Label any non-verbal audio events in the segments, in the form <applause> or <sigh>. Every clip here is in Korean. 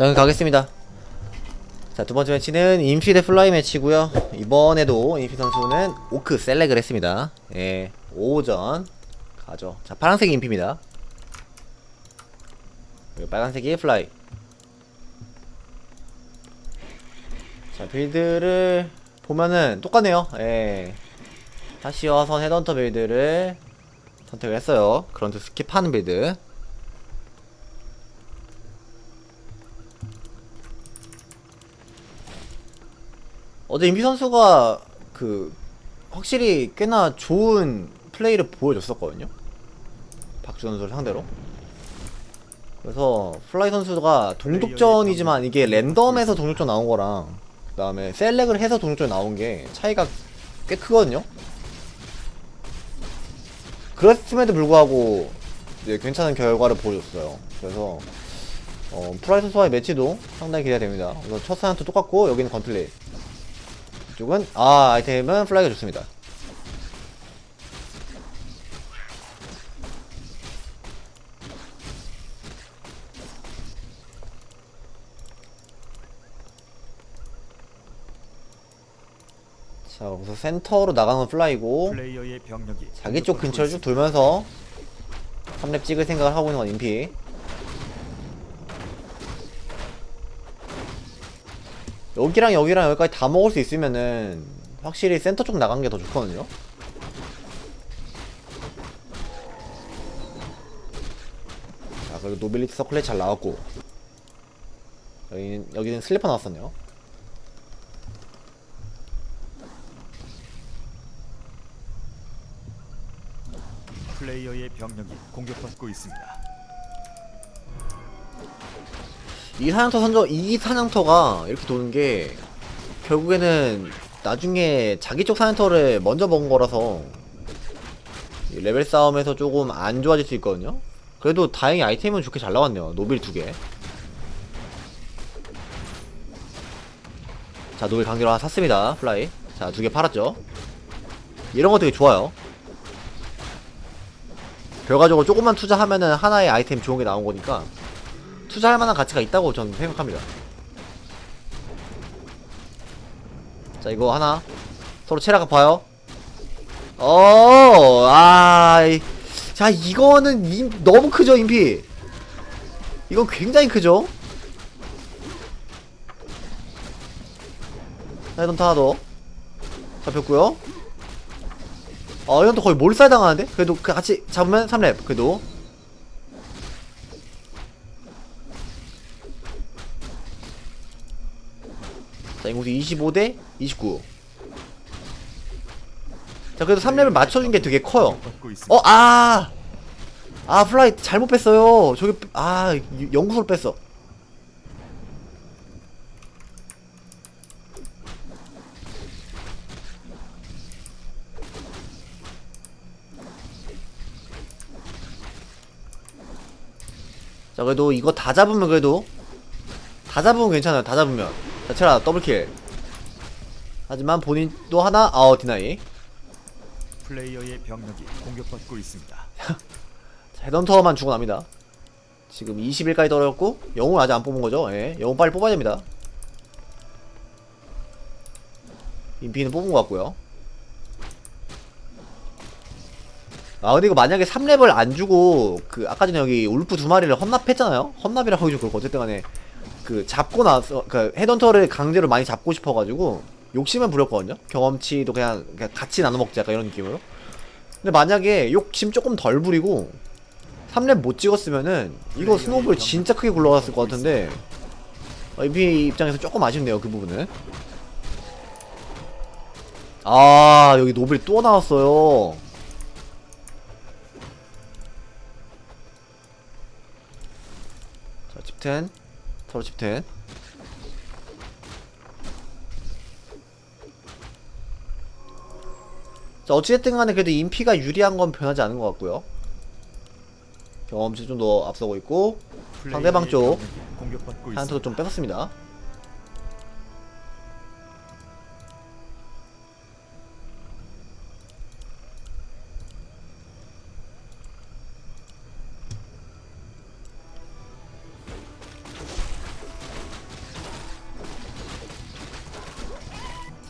자, 그럼 가겠습니다. 자, 두 번째 매치는 인피 대 플라이 매치고요. 이번에도 인피 선수는 오크 셀렉을 했습니다. 예, 5전 가죠. 자, 파란색이 인피입니다. 그리고 빨간색이 플라이. 자, 빌드를 보면은 똑같네요. 예. 다시 어선 헤던터 빌드를 선택을 했어요. 그런트 스킵하는 빌드. 어제 임피 선수가 그 확실히 꽤나 좋은 플레이를 보여줬었거든요. 박주 선수를 상대로. 그래서 플라이 선수가 동독전이지만 이게 랜덤에서 동독전 나온 거랑 그다음에 셀렉을 해서 동독전 나온 게 차이가 꽤 크거든요. 그랬음에도 불구하고 이제 괜찮은 결과를 보여줬어요. 그래서 어, 프라이 선수와의 매치도 상당히 기대됩니다. 우선 첫 사연도 똑같고 여기는 건틀리. 이쪽은 아 아이템은 플라이가 좋습니다. 자 우선 센터로 나가는 플라이고 자기 쪽 근처를 쭉 돌면서 3렙 찍을 생각을 하고 있는 건 인피 여기랑 여기랑 여기까지 다 먹을 수 있으면은 확실히 센터 쪽 나간 게 더 좋거든요? 자 그래도 노빌리티 서클렛 잘 나왔고. 여기는, 여기는 슬리퍼 나왔었네요. 플레이어의 병력이 공격받고 있습니다. 이 사냥터 선저 이 사냥터가 이렇게 도는 게 결국에는 나중에 자기 쪽 사냥터를 먼저 먹은 거라서 이 레벨 싸움에서 조금 안 좋아질 수 있거든요. 그래도 다행히 아이템은 좋게 잘 나왔네요. 노빌 두 개. 자, 노빌 강제로 하나 샀습니다. 플라이. 자, 두 개 팔았죠. 이런 거 되게 좋아요. 결과적으로 조금만 투자하면은 하나의 아이템 좋은 게 나온 거니까 투자할 만한 가치가 있다고 저는 생각합니다. 자, 이거 하나. 서로 체력 봐요. 어, 아, 이- 자, 이거는 임, 너무 크죠, 인피? 이건 굉장히 크죠? 자, 이건 하나 더. 잡혔고요 어, 이건 또 거의 몰살 당하는데? 그래도 그 같이 잡으면 3렙, 그래도. 자, 인구수 25대 29. 자, 그래도 3렙을 맞춰준 게 되게 커요. 어, 아! 아, 플라이 잘못 뺐어요. 저기, 아, 연구소를 뺐어. 자, 그래도 이거 다 잡으면 그래도 다 잡으면 괜찮아요. 다 잡으면. 자, 체라 더블킬. 하지만 본인도 하나 아웃 디나이. 플레이어의 병력이 공격받고 있습니다. <laughs> 자, 헤던터만 죽어납니다. 지금 20일까지 떨어졌고 영웅을 아직 안 뽑은 거죠. 예, 영웅 빨리 뽑아야 됩니다. 인피는 뽑은 것 같고요. 아 근데 이거 만약에 3렙을 안 주고 그 아까 전에 여기 울프 두 마리를 헌납했잖아요. 헌납이라고 하기 좀 그렇고 어쨌든 간에 그 잡고 나서 그 헤던터를 강제로 많이 잡고 싶어가지고 욕심을 부렸거든요. 경험치도 그냥, 그냥 같이 나눠 먹자 약간 이런 느낌으로. 근데 만약에 욕심 조금 덜 부리고 3렙 못 찍었으면은 이거 스노우볼 진짜 크게 굴러갔을 것 같은데 어, EP 입장에서 조금 아쉽네요 그 부분은 아 여기 노벨 또 나왔어요 자 칩텐 서로 칩텐 자 어찌됐든 간에 그래도 인피가 유리한 건 변하지 않은 것 같고요. 경험치 좀 더 앞서고 있고 상대방 쪽 있습니다. 좀 뺏었습니다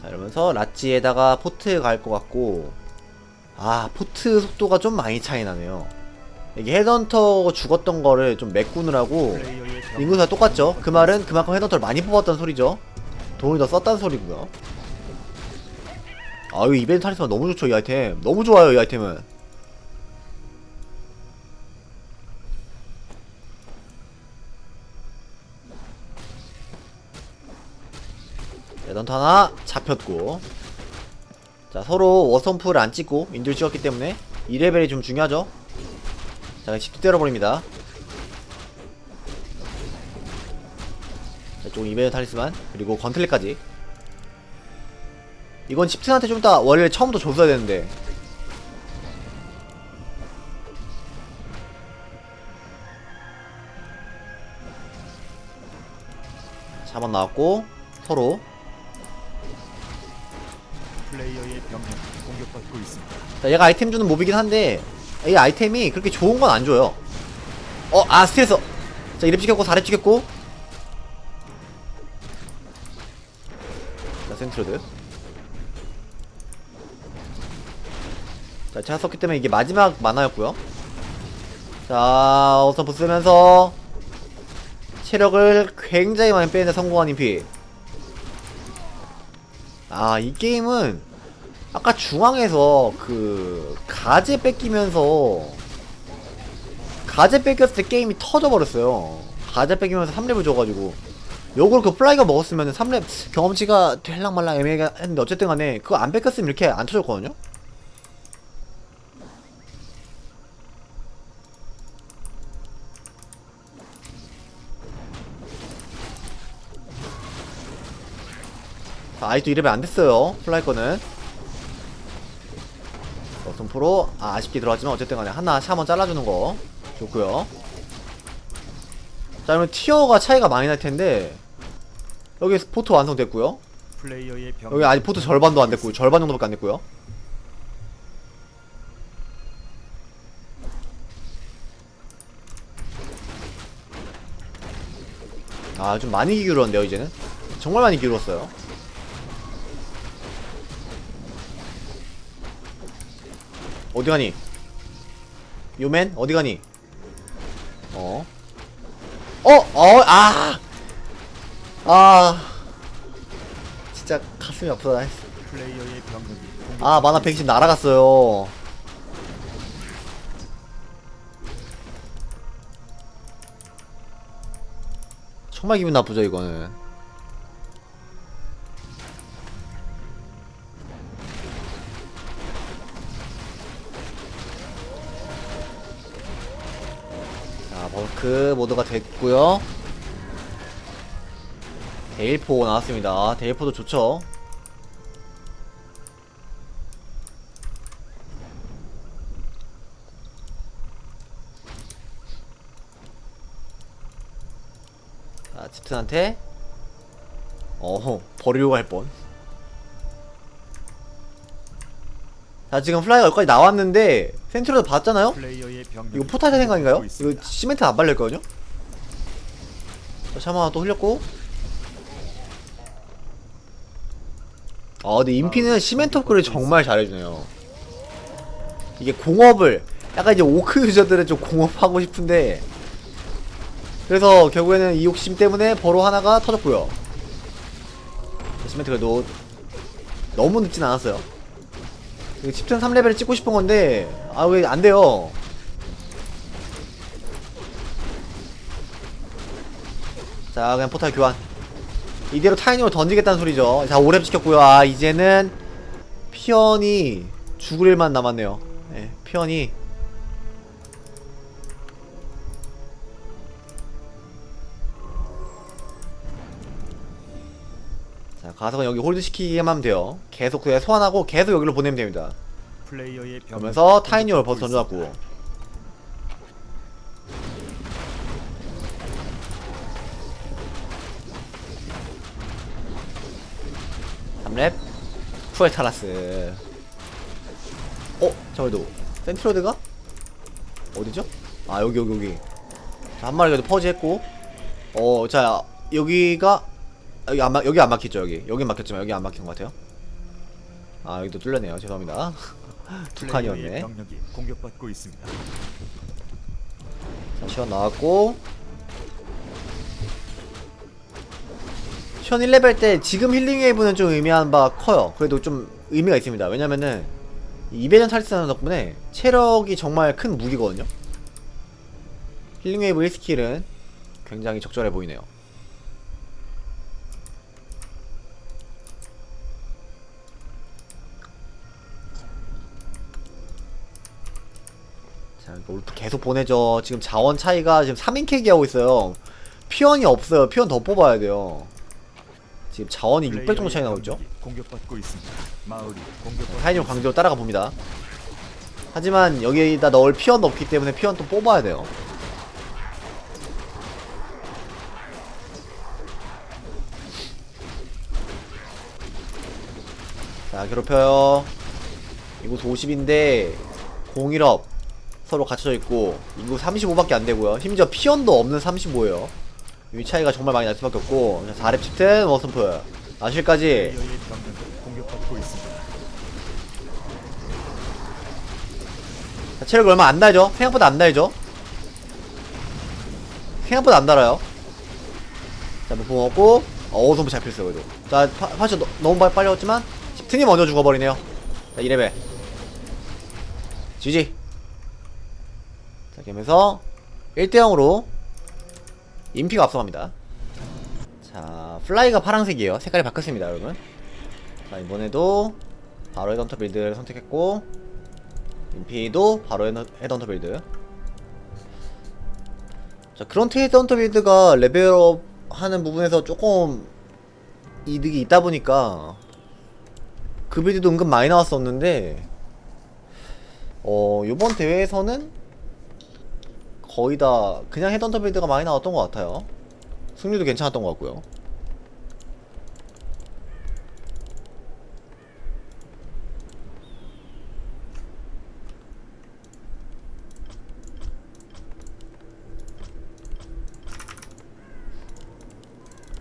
그러면서 라찌에다가 포트 갈 것 같고 아 포트 속도가 좀 많이 차이 나네요. 이게 헤드헌터 죽었던 거를 좀 메꾸느라고 인구수가 똑같죠? 그 말은 그만큼 헤드헌터를 많이 뽑았다는 소리죠. 돈을 더 썼다는 소리고요. 아이 이벤트 타리스만 너무 좋죠 이 아이템. 너무 좋아요 이 아이템은 헤드헌터 하나 잡혔고. 자 서로 워선풀을 안 찍고 인들 찍었기 때문에 2레벨이 좀 중요하죠? 자 쉽게 때려버립니다. 자 이쪽 이베르 탈리스만 그리고 건틀렛까지. 이건 칩튼한테 좀 이따 원래 처음부터 줬어야 되는데. 샤만 나왔고 서로 공격받고 있습니다. 자, 얘가 아이템 주는 몹이긴 한데 이 아이템이 그렇게 좋은 건 안 줘요. 어, 아 스트레스. 자, 이랩 찍혔고 4랩 찍혔고. 자, 센트로드. 자, 제가 썼기 때문에 이게 마지막 만화였고요. 자, 우선 부쓰면서 체력을 굉장히 많이 빼는데 성공한 인피. 아, 이 게임은 아까 중앙에서 그 가제 뺏기면서 가제 뺏겼을 때 게임이 터져버렸어요. 가제 뺏기면서 3렙을 줘가지고 요걸 그 플라이가 먹었으면 3렙 경험치가 될랑말랑 애매하게 했는데 어쨌든 간에 그거 안 뺏겼으면 이렇게 안 터졌거든요. 자, 아직도 이름이 안 됐어요. 플라이 거는. 어떤 프로. 아, 아쉽게 들어갔지만 어쨌든 간에 하나 샤먼 잘라주는 거 좋고요. 자 그러면 티어가 차이가 많이 날 텐데 여기 포트 완성됐고요. 플레이어의 병. 여기 아직 포트 절반도 안 됐고 절반 정도밖에 안 됐고요. 아 좀 많이 기울었는데요 이제는? 정말 많이 기울었어요 어디 가니? 요맨 어디 가니? 어? 어? 어? 아! 아! 진짜 가슴이 아프다. 플레이어의 병력이 아, 만화 120 날아갔어요. 정말 기분 나쁘죠, 이거는. 자, 버크 모드가 됐고요. 데일포 나왔습니다. 데일포도 좋죠. 자, 칩튼한테 어허 버리려고 할 뻔. 자 지금 플라이가 여기까지 나왔는데 센트로도 봤잖아요? 이거 포탈 생각인가요? 이거. 시멘트 안 발렸거든요? 자, 샤마 또 흘렸고 아 근데 인피는 시멘트 업그레이드 정말 잘해주네요 이게 공업을 약간 이제 오크 유저들은 좀 공업하고 싶은데 그래서 결국에는 이 욕심 때문에 버로 하나가 터졌고요 시멘트 그래도 너무 늦진 않았어요 이거 칩튼 3레벨을 찍고 싶은 건데 아 왜 안 돼요? 자 그냥 포탈 교환. 이대로 타이닝을 던지겠다는 소리죠. 자 오랩 시켰고요. 아 이제는 피언이 죽을 일만 남았네요. 네, 피언이 가서 여기 홀드 시키기만 하면 돼요 계속 그냥 소환하고 계속 여기로 보내면 됩니다 플레이어의 그러면서 공격받고 벌써 있습니다. 던져놨고 3렙 푸에타라스 어? 잠깐만요 센트로드가? 어디죠? 아 여기 여기 여기 자, 한 마리 그래도 퍼지했고 어 자 여기가 여기 안, 막- 여기 안 막혔죠 여기. 여기 막혔지만 여기 안 막힌 것 같아요. 아 여기도 뚫렸네요. 죄송합니다. <laughs> 두 칸이었네. 병력이 공격받고 있습니다. 자 시원 나왔고. 시원 1레벨 때 지금 힐링 웨이브는 좀 의미하는 바가 커요. 그래도 좀 의미가 있습니다. 왜냐면은 이 이배전 탈퇴하는 덕분에 체력이 정말 큰 무기거든요. 힐링 웨이브 1스킬은 굉장히 적절해 보이네요 자, 이거 울프 계속 보내죠. 지금 자원 차이가 지금 3인 캐기 하고 있어요. 피언이 없어요. 피언 더 뽑아야 돼요. 지금 자원이 600 정도 차이 나고 있죠. 공격받고 있습니다. 마을이 공격받고 타이님 광주로 따라가 봅니다. 하지만 여기다 넣을 피언도 없기 때문에 피언 또 뽑아야 돼요. 자, 괴롭혀요. 이곳 50인데, 공일업 서로 갖춰져 있고, 인구 35밖에 안 되고요. 심지어 피언도 없는 35예요. 이 차이가 정말 많이 날 수밖에 없고, 자, 4렙 칩튼, 워슨프. 아실까지. 자, 체력 얼마 안 달죠? 생각보다 안 달죠? 생각보다 안 달아요. 자, 무풍 먹고, 어우, 손부 잡혔어요, 그래도. 자, 파, 파쇼 너, 너무 빨리, 빨리 왔지만, 팁튼이 먼저 죽어버리네요. 자, 2레벨. GG. 자, 그러면서, 1대0으로, 인피가 앞서갑니다. 자, 플라이가 파란색이에요. 색깔이 바뀌었습니다, 여러분. 자, 이번에도, 바로 헤던터 빌드를 선택했고, 인피도 바로 헤드헌터 빌드 자 그런트 헤드헌터 빌드가 레벨업 하는 부분에서 조금 이득이 있다 보니까 그 빌드도 은근 많이 나왔었는데 어 요번 대회에서는 거의 다 그냥 헤드헌터 빌드가 많이 나왔던 것 같아요. 승률도 괜찮았던 것 같고요.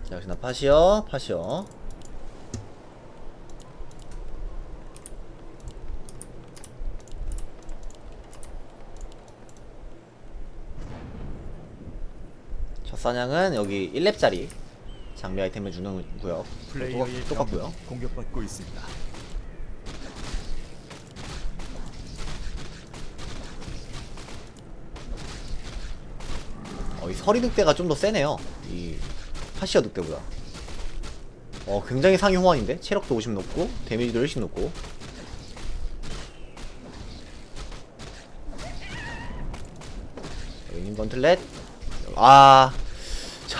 자 역시나 팟이요 팟이요 첫 사냥은 여기 1렙짜리 장비 아이템을 주는 구역. 플레이어의 똑같, 똑같고요. 공격받고 있습니다. 어, 이 서리 늑대가 좀 더 세네요. 이 파시어 늑대보다. 어 굉장히 상위 호환인데? 체력도 50 높고 데미지도 훨씬 높고. 여기 번틀렛. 아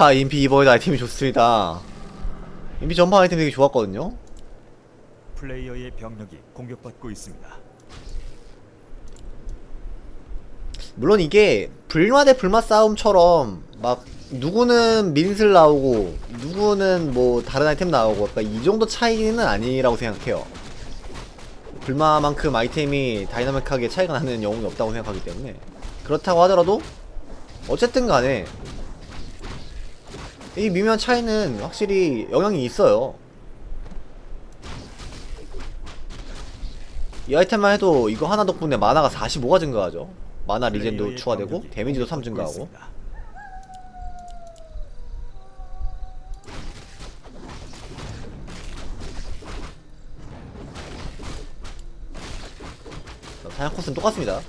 자 인피 이버에도 아이템이 좋습니다 인피 전파 아이템 되게 좋았거든요 플레이어의 병력이 공격받고 있습니다. 물론 이게 불마 대 불마 싸움처럼 막 누구는 민슬 나오고 누구는 뭐 다른 아이템 나오고 약간 이 정도 차이는 아니라고 생각해요. 불마만큼 아이템이 다이나믹하게 차이가 나는 영웅이 없다고 생각하기 때문에 그렇다고 하더라도 어쨌든 간에 이 미묘한 차이는 확실히 영향이 있어요. 이 아이템만 해도 이거 하나 덕분에 마나가 45가 증가하죠. 마나 리젠도 추가되고 데미지도 3 공격받고 증가하고 사냥 코스는 똑같습니다.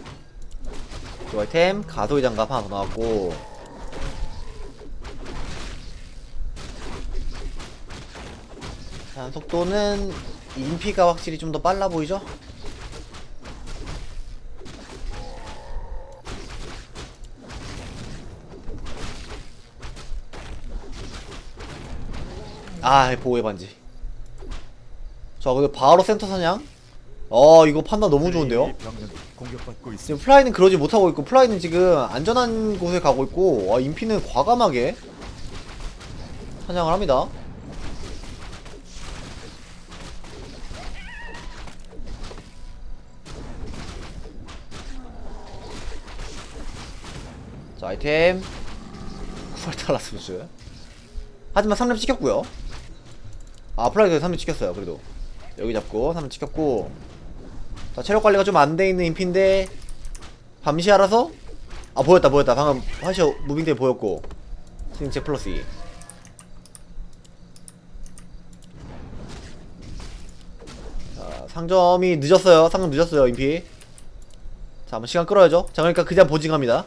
이 아이템 가소의 장갑 하나 더 나왔고 자, 속도는 인피가 확실히 좀 더 빨라 보이죠? 아, 보호의 반지. 자, 근데 바로 센터 사냥? 어, 이거 판단 너무 좋은데요? 병력이 공격받고 지금. 플라이는 그러지 못하고 있고 플라이는 지금 안전한 곳에 가고 있고 와 인피는 과감하게 사냥을 합니다 아이템. 쿠알탈라스 부스 하지만 3렙 찍혔고요. 아 플라이도 3렙 찍혔어요 그래도. 여기 잡고 3렙 찍혔고. 자 체력 관리가 좀 안 돼 있는 인피인데 밤시 알아서? 아 보였다 보였다. 방금 화시 무빙 때 보였고. 제 플러스 2 자 상점이 늦었어요. 상점 늦었어요 인피. 자 한번 시간 끌어야죠. 자 그러니까 그냥 보징합니다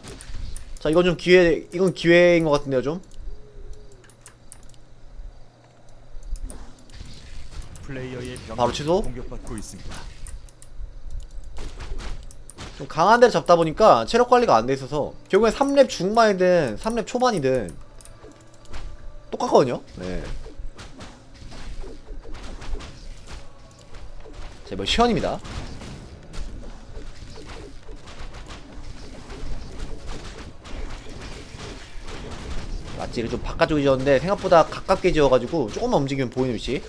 자 이건 좀 기회 이건 기회인 것 같은데요 좀 플레이어의 바로 취소? 공격받고 있습니다. 좀 강한 데를 잡다 보니까 체력 관리가 안 돼 있어서 결국엔 3렙 중반이든 3렙 초반이든 똑같거든요. 네. 자, 이번 시연입니다. 맞지를 좀 바깥쪽에 지었는데 생각보다 가깝게 지어가지고 조금만 움직이면 보이는 위치.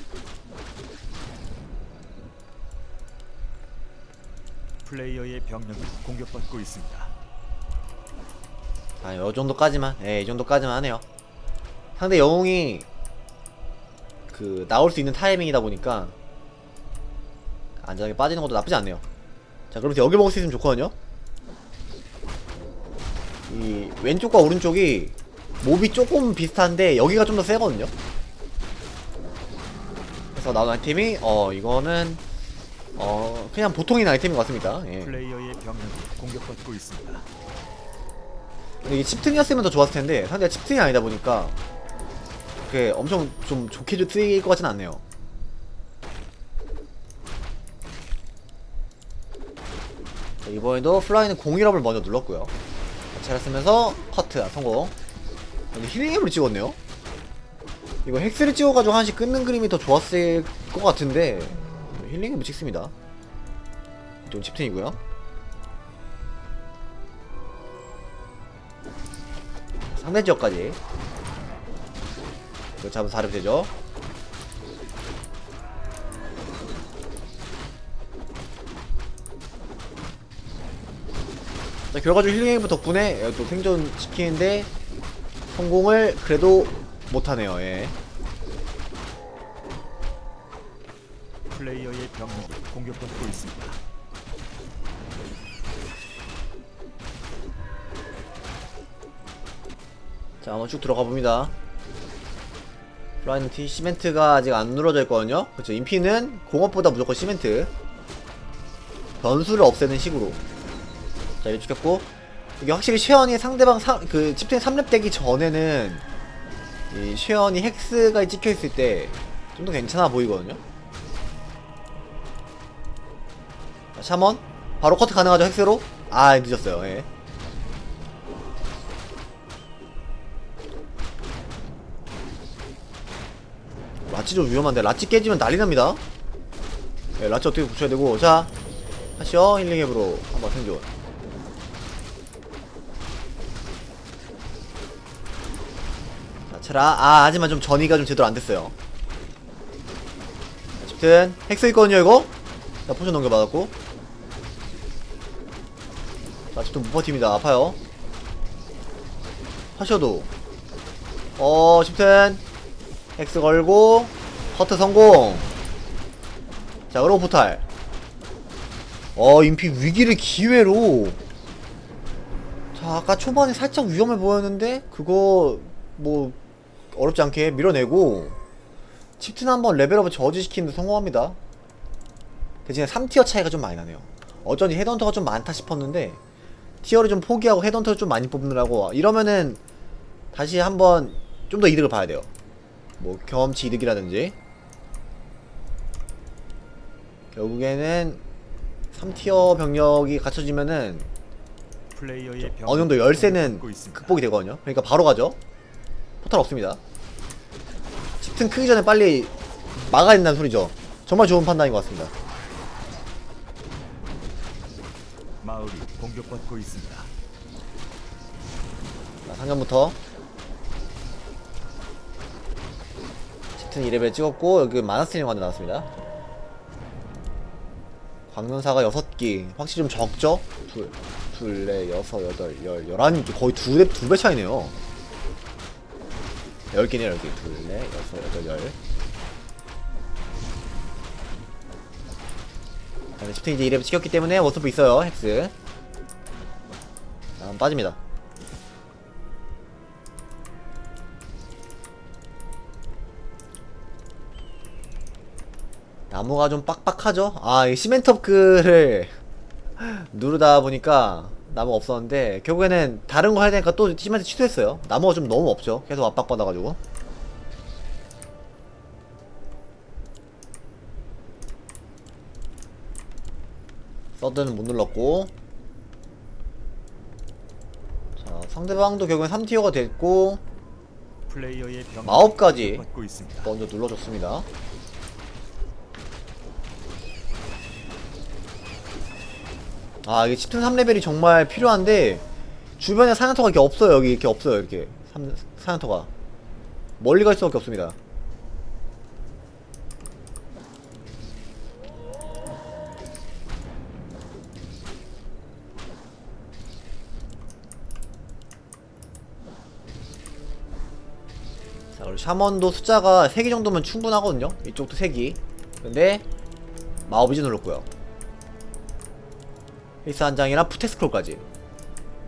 플레이어의 병력이 공격받고 있습니다. 아, 요 정도까지만. 예, 이 정도까지만 하네요. 상대 영웅이 그 나올 수 있는 타이밍이다 보니까 안전하게 빠지는 것도 나쁘지 않네요. 자, 그러면서 여기 먹을 수 있으면 좋거든요. 이 왼쪽과 오른쪽이 몹이 조금 비슷한데 여기가 좀 더 세거든요. 그래서 나온 아이템이 어 이거는 어 그냥 보통인 아이템인 것 같습니다. 예. 플레이어의 병력이 공격받고 있습니다. 근데 이게 칩튼이었으면 더 좋았을 텐데 상대가 칩튼이 아니다 보니까 그게 엄청 좀 좋게 좀 쓰일 것 같진 않네요. 자, 이번에도 플라이는 공일업을 먼저 눌렀고요. 차를 쓰면서 커트 아, 성공. 여기 힐링을 찍었네요. 이거 헥스를 찍어가지고 하나씩 끊는 그림이 더 좋았을 것 같은데 못 찍습니다. 이쪽은 칩튼이고요. 상대 지역까지 이거 잡으면 4렙 되죠 자 결과적으로 힐링웨이브 덕분에 예, 또 생존 시키는데 성공을 그래도 못하네요 예. 플레이어의 병력이 공격받고 있습니다. 자 한번 쭉 들어가 봅니다. 플라이는 T 시멘트가 아직 안 누러져 있거든요. 그렇죠. 인피는 공업보다 무조건 시멘트. 변수를 없애는 식으로. 자 이렇게 죽였고 이게 확실히 쉐언이 상대방 사, 그 칩텐 3렙 되기 전에는 이 쉐언이 헥스가 찍혀 있을 때 좀 더 괜찮아 보이거든요? 자, 샤먼 바로 커트 가능하죠 헥스로? 아 늦었어요. 예. 라치 좀 위험한데. 라치 깨지면 난리 납니다. 네, 라치 어떻게 붙여야 되고. 자 하시오 힐링 앱으로 한번 생존 자 체라 아 하지만 좀 전이가 좀 제대로 안 됐어요. 어쨌든 헥스 있거든요 이거? 자 포션 넘겨 받았고. 자 지금 못 버팁니다. 아파요. 하셔도. 어 10튼 X 걸고 커트 성공. 자 그리고 포탈. 어 인피 위기를 기회로. 자 아까 초반에 살짝 위험해 보였는데 그거 뭐 어렵지 않게 밀어내고 칩튼 한번 레벨업을 저지시키는 데 성공합니다. 대신에 3티어 차이가 좀 많이 나네요. 어쩐지 헤드헌터가 좀 많다 싶었는데 티어를 좀 포기하고 헤드헌터를 좀 많이 뽑느라고 이러면은 다시 한번 좀 더 이득을 봐야 돼요. 뭐 경험치 이득이라든지. 결국에는 3티어 병력이 갖춰지면은 어느 정도 열쇠는. 극복이 되거든요. 그러니까 바로 가죠 포탈 없습니다. 칩튼 크기 전에 빨리 막아야 된다는 소리죠. 정말 좋은 판단인 것 같습니다. 마을이 공격받고 있습니다. 자, 상점부터. 짙은 2레벨 찍었고 여기 마나스트링 관도 나왔습니다. 광면사가 6기. 확실히 좀 적죠? 둘, 둘, 넷, 여섯, 여덟, 열, 열한 개 거의 두 배, 두배 차이네요 10개네 10개. 둘, 넷, 여섯, 여덟, 열. 자, 시프트 이제 2렙 찍혔기 때문에 워스프 있어요 헥스. 자 빠집니다. 나무가 좀 빡빡하죠? 아, 이 시멘트 업그를 <laughs> 누르다 보니까 나무가 없었는데 결국에는 다른 거 해야 되니까 또 시멘트 취소했어요. 나무가 좀 너무 없죠. 계속 압박받아가지고. 서드는 못 눌렀고 자 상대방도 결국엔 3티어가 됐고 플레이어의 마법까지. 먼저 눌러줬습니다. 아 이게 10등 3레벨이 정말 필요한데 주변에 사냥터가 이렇게 없어요. 여기 이렇게 없어요 이렇게. 삼- 사냥터가. 멀리 갈 수밖에 없습니다. 자 그리고 샤먼도 숫자가 3개 정도면 충분하거든요. 이쪽도 3개. 근데 마법이지 눌렀고요 페이스 한 장이랑 푸테스크롤까지.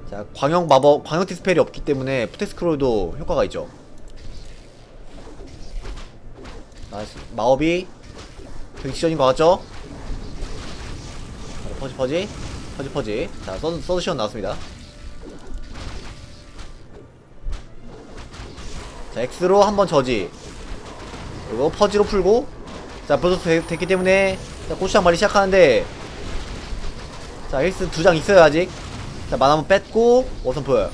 자 광역 마법 광역 디스펠이 없기 때문에 푸테스크롤도 효과가 있죠. 나이스. 마법이 되게 시전인 것 같죠? 자, 퍼지 퍼지. 퍼지 퍼지. 자 서드, 서드 시원 나왔습니다. 자 X로 한번 저지. 그리고 퍼지로 풀고. 자 되- 됐기 때문에 자 고추장 말이 시작하는데 자 힐스 두 장 있어요 아직. 자만 한번 뺐고 워선풀.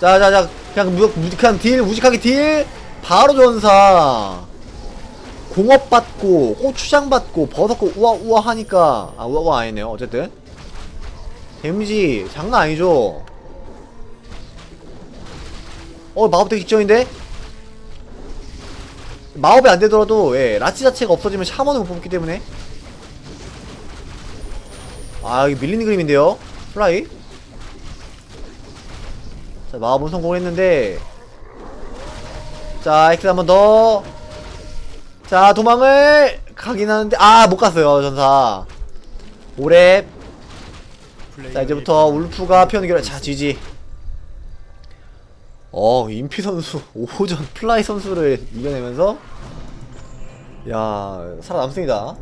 자 자 자 그냥 무, 무직한 딜 무직하게 딜. 바로 전사. 공업 받고 고추장 받고 버섯고 우와 우와 하니까. 아 우와 우와 아니네요 어쨌든. 데미지 장난 아니죠? 어 마법 되기 직전인데? 마법이 안 되더라도 예 라치 자체가 없어지면 샤먼을 못 뽑기 때문에 아 이게 밀리는 그림인데요? 플라이? 자 마법은 성공했는데. 자 엑스 한 번 더. 자 도망을 가긴 하는데 아 못 갔어요 전사. 오랩 자 이제부터 병력이 울프가 피어는 결 공격받고 자. 지지. 어 임피 선수 <laughs> 5호전 플라이 선수를 이겨내면서. 야 살아남습니다